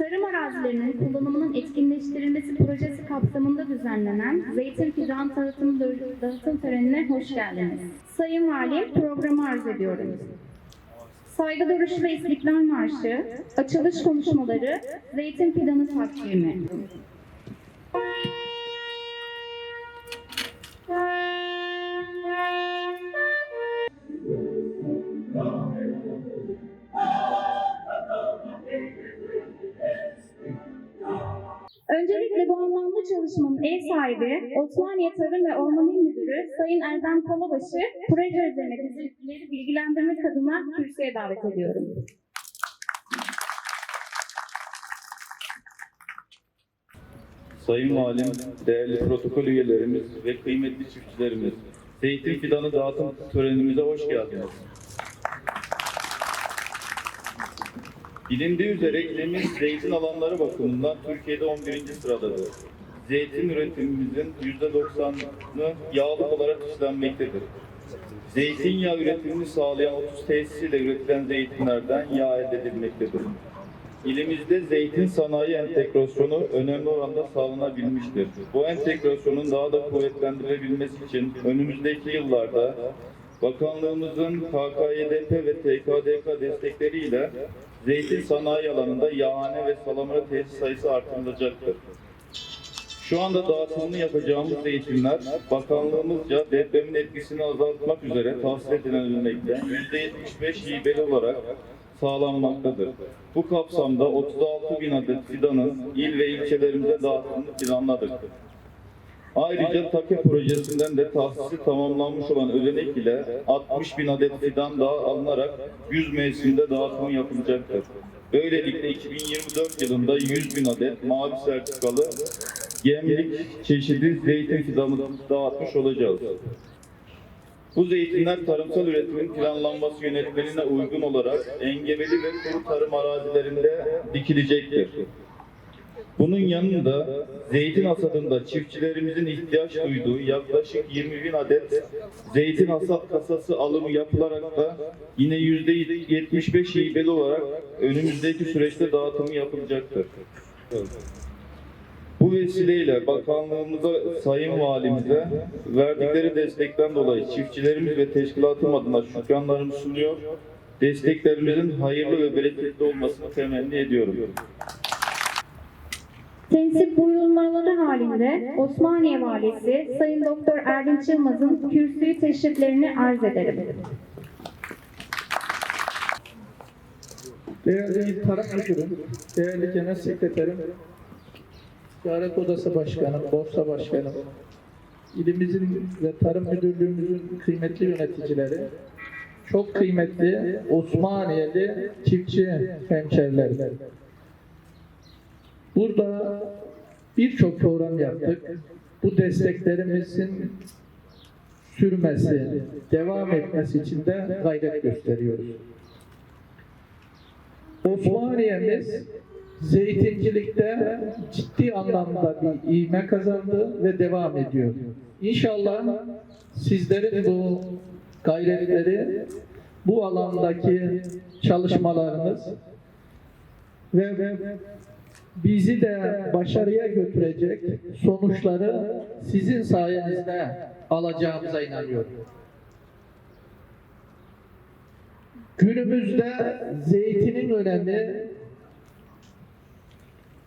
Tarım arazilerinin kullanımının etkinleştirilmesi projesi kapsamında düzenlenen Zeytin Fidan Tanıtım Dağıtım Töreni'ne hoş geldiniz. Sayın Valim, programı arz ediyorum. Saygı duruşu ve İstiklal Marşı, açılış konuşmaları, Zeytin Fidanı takdimi. Öncelikle bu anlamda çalışmanın ev sahibi Osmaniye Tarım ve Orman İl Müdürü Sayın Erdem Kalabaşı proje üzerine bizleri bilgilendirmek adına kürsüye davet ediyorum. Sayın Valim, değerli protokol üyelerimiz ve kıymetli çiftçilerimiz, Zeytin Fidanı dağıtım törenimize hoş geldiniz. Bilindiği üzere ilimiz zeytin alanları bakımından Türkiye'de 11. sıradadır. Zeytin üretimimizin %90'ı yağlı olarak işlenmektedir. Zeytinyağı üretimini sağlayan 30 tesis ile üretilen zeytinlerden yağ elde edilmektedir. İlimizde zeytin sanayi entegrasyonu önemli oranda sağlanabilmiştir. Bu entegrasyonun daha da kuvvetlendirebilmesi için önümüzdeki yıllarda Bakanlığımızın KKYDP ve TKDK destekleriyle zeytin sanayi alanında yağhane ve salamura tesis sayısı artırılacaktır. Şu anda dağıtımını yapacağımız zeytinler bakanlığımızca depremin etkisini azaltmak üzere tahsil edilebilmekte. %75 hibeli olarak sağlanmaktadır. Bu kapsamda 36 bin adet fidanın il ve ilçelerimize dağıtımını planladık. Ayrıca TAKE projesinden de tahsisi tamamlanmış olan ödenek ile 60 bin adet fidan daha alınarak 100 mevsimde dağıtımı yapılacaktır. Böylelikle 2024 yılında 100 bin adet mavi sertifikalı gemlik çeşidi zeytin fidanı dağıtmış olacağız. Bu zeytinler tarımsal üretimin planlanması yönetmeliğine uygun olarak engebeli ve kuru tarım arazilerinde dikilecektir. Bunun yanında zeytin hasadında çiftçilerimizin ihtiyaç duyduğu yaklaşık 20 bin adet zeytin hasat kasası alımı yapılarak da yine %75 hibeli olarak önümüzdeki süreçte dağıtımı yapılacaktır. Bu vesileyle bakanlığımıza, sayın valimize verdikleri destekten dolayı çiftçilerimiz ve teşkilatım adına şükranlarımı sunuyor. Desteklerimizin hayırlı ve bereketli olmasını temenni ediyorum. Tensip buyurulmaları halinde Osmaniye Valisi Sayın Doktor Erdinç Yılmaz'ın kürsüyü teşriflerini arz ederim. Değerli İl Tarım Müdürüm, değerli Genel Sekreterim, Ticaret Odası Başkanım, Borsa Başkanım, ilimizin ve Tarım Müdürlüğümüzün kıymetli yöneticileri, çok kıymetli Osmaniyeli çiftçi hemşerilerim. Burada birçok program yaptık. Bu desteklerimizin sürmesi, devam etmesi için de gayret gösteriyoruz. Osmaniye'miz zeytincilikte ciddi anlamda bir ivme kazandı ve devam ediyor. İnşallah sizlerin bu gayretleri, bu alandaki çalışmalarınız ve ve bizi de başarıya götürecek sonuçları sizin sayenizde alacağımıza inanıyorum. Günümüzde zeytinin önemi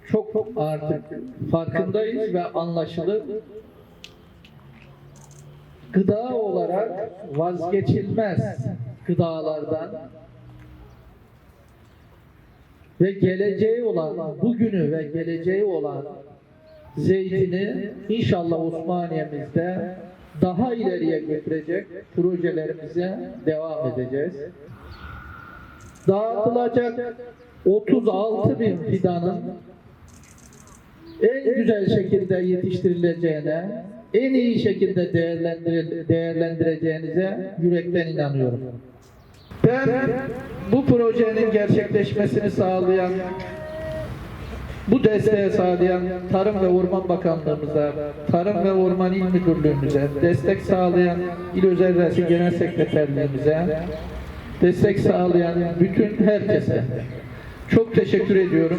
çok artık farkındayız ve anlaşılır. Gıda olarak vazgeçilmez gıdalardan ve geleceği olan, bugünü ve geleceği olan zeytini inşallah Osmaniye'mizde daha ileriye götürecek projelerimize devam edeceğiz. Dağıtılacak 36 bin fidanın en güzel şekilde yetiştirileceğine, en iyi şekilde değerlendir- değerlendireceğinize yürekten inanıyorum. Ben bu projenin gerçekleşmesini sağlayan, bu desteği sağlayan Tarım ve Orman Bakanlığımıza, Tarım ve Orman İl Müdürlüğümüze, destek sağlayan İl Özel Reisi Genel Sekreterliğimize, destek sağlayan bütün herkese çok teşekkür ediyorum.